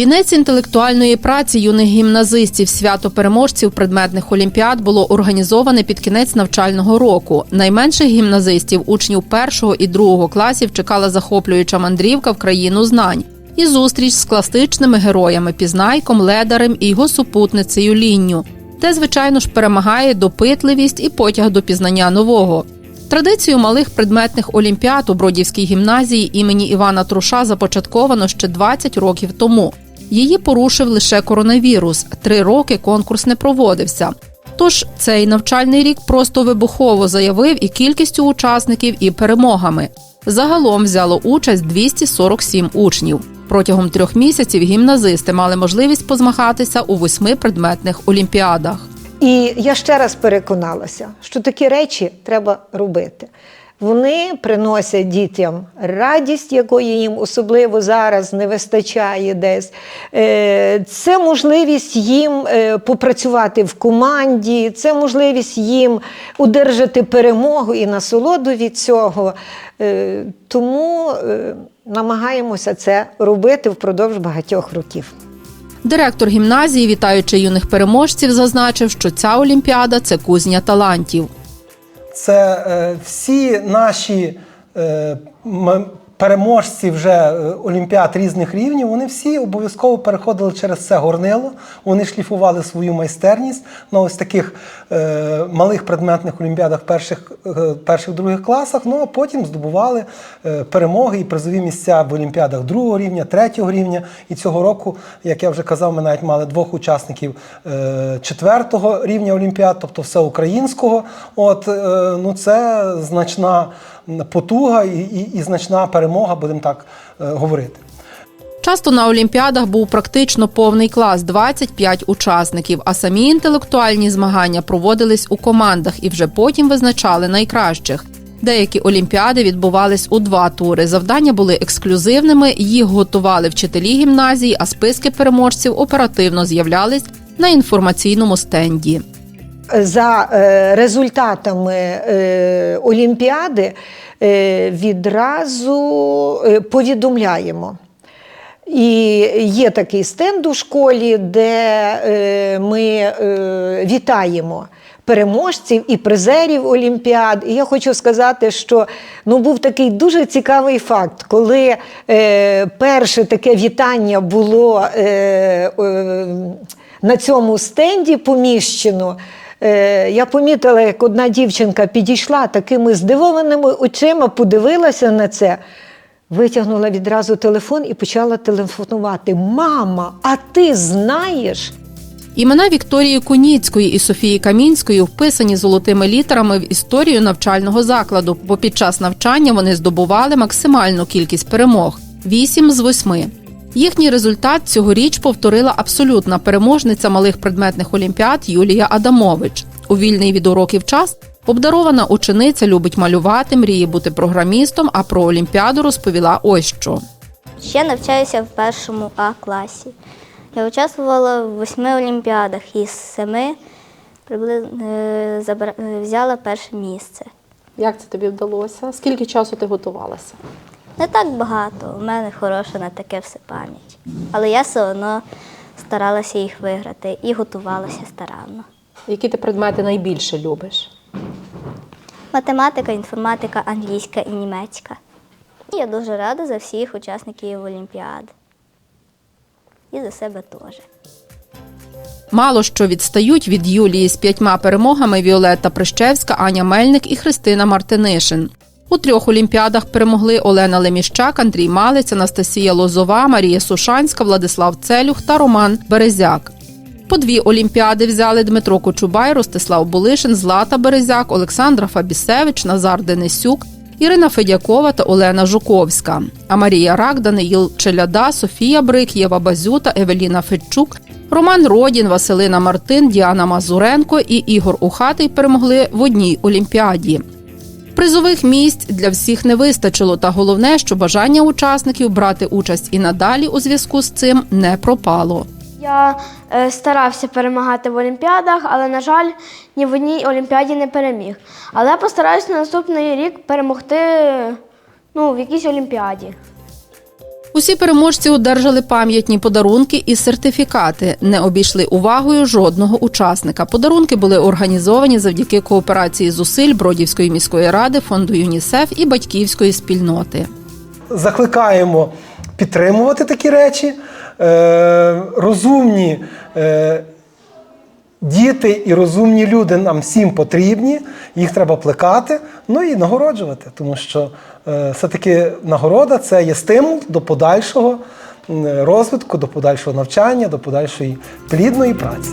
Вінець інтелектуальної праці юних гімназистів свято переможців предметних олімпіад було організоване під кінець навчального року. Найменших гімназистів, учнів першого і другого класів, чекала захоплююча мандрівка в країну знань і зустріч з класичними героями Пізнайком, Ледарем і його супутницею Лінню, де, звичайно ж, перемагає допитливість і потяг до пізнання нового. Традицію малих предметних олімпіад у Бродівській гімназії імені Івана Труша започатковано ще 20 років тому. Її порушив лише коронавірус. Три роки конкурс не проводився. Тож цей навчальний рік просто вибухово заявив і кількістю учасників, і перемогами. Загалом взяло участь 247 учнів. Протягом трьох місяців гімназисти мали можливість позмагатися у восьми предметних олімпіадах. І я ще раз переконалася, що такі речі треба робити. Вони приносять дітям радість, якої їм особливо зараз не вистачає десь. Е, Це можливість їм е, попрацювати в команді, це можливість їм удержати перемогу і насолоду від цього. Е, Тому намагаємося це робити впродовж багатьох років. Директор гімназії, вітаючи юних переможців, зазначив, що ця олімпіада це кузня талантів. Це е, всі наші е, переможці вже е, олімпіад різних рівнів. Вони всі обов'язково переходили через це горнило. Вони шліфували свою майстерність на ось таких е, малих предметних олімпіадах перших, е, перших других класах. Ну а потім здобували е, перемоги і призові місця в олімпіадах другого рівня, третього рівня. І цього року, як я вже казав, ми навіть мали двох учасників е, четвертого рівня олімпіад, тобто всеукраїнського. От е, ну це значна потуга і, і, і значна перемога, будемо так е, говорити. Часто на олімпіадах був практично повний клас 25 учасників, а самі інтелектуальні змагання проводились у командах і вже потім визначали найкращих. Деякі олімпіади відбувались у два тури. Завдання були ексклюзивними, їх готували вчителі гімназії, а списки переможців оперативно з'являлись на інформаційному стенді. За е, результатами е, Олімпіади е, відразу повідомляємо. І є такий стенд у школі, де ми вітаємо переможців і призерів Олімпіад. І я хочу сказати, що ну, був такий дуже цікавий факт, коли е, перше таке вітання було е, е, на цьому стенді поміщено. Е, Я помітила, як одна дівчинка підійшла такими здивованими очима, подивилася на це, витягнула відразу телефон і почала телефонувати. Мама, а ти знаєш? Імена Вікторії Куніцької і Софії Камінської вписані золотими літерами в історію навчального закладу, бо під час навчання вони здобували максимальну кількість перемог 8 з 8. Їхній результат цьогоріч повторила абсолютна переможниця малих предметних олімпіад Юлія Адамович. У вільний від уроків час обдарована учениця любить малювати, мріє бути програмістом, а про олімпіаду розповіла ось що. Ще навчаюся в першому А класі. Я участвувала в восьми олімпіадах із семи приблизно е, е, взяла перше місце. Як це тобі вдалося? Скільки часу ти готувалася? Не так багато, у мене хороша на таке все пам'ять. Але я все одно старалася їх виграти і готувалася старанно. Які ти предмети найбільше любиш? Математика, інформатика, англійська і німецька. Я дуже рада за всіх учасників Олімпіад. І за себе теж. Мало що відстають від Юлії з п'ятьма перемогами Віолетта Прищевська, Аня Мельник і Христина Мартинишин. У трьох олімпіадах перемогли Олена Леміщак, Андрій Малець, Анастасія Лозова, Марія Сушанська, Владислав Целюх та Роман Березяк. По дві олімпіади взяли Дмитро Кочубай, Ростислав Булишин, Злата Березяк, Олександра Фабісевич, Назар Денисюк, Ірина Федякова та Олена Жуковська. А Марія Рак, Даниїл Челяда, Софія Брик, Єва Базюта, Евеліна Федчук, Роман Родін, Василина Мартин, Діана Мазуренко і Ігор Ухатий перемогли в одній олімпіаді. Призових місць для всіх не вистачило, та головне, що бажання учасників брати участь і надалі у зв'язку з цим не пропало. Я е, старався перемагати в олімпіадах, але, на жаль, ні в одній олімпіаді не переміг. Але постараюся на наступний рік перемогти ну, в якійсь олімпіаді. Усі переможці одержали пам'ятні подарунки і сертифікати. Не обійшли увагою жодного учасника. Подарунки були організовані завдяки кооперації зусиль Бродівської міської ради, фонду ЮНІСЕФ і батьківської спільноти. Закликаємо підтримувати такі речі. Е, розумні е, діти і розумні люди нам всім потрібні, їх треба плекати, ну і нагороджувати, тому що е, все-таки нагорода це є стимул до подальшого розвитку, до подальшого навчання, до подальшої плідної праці.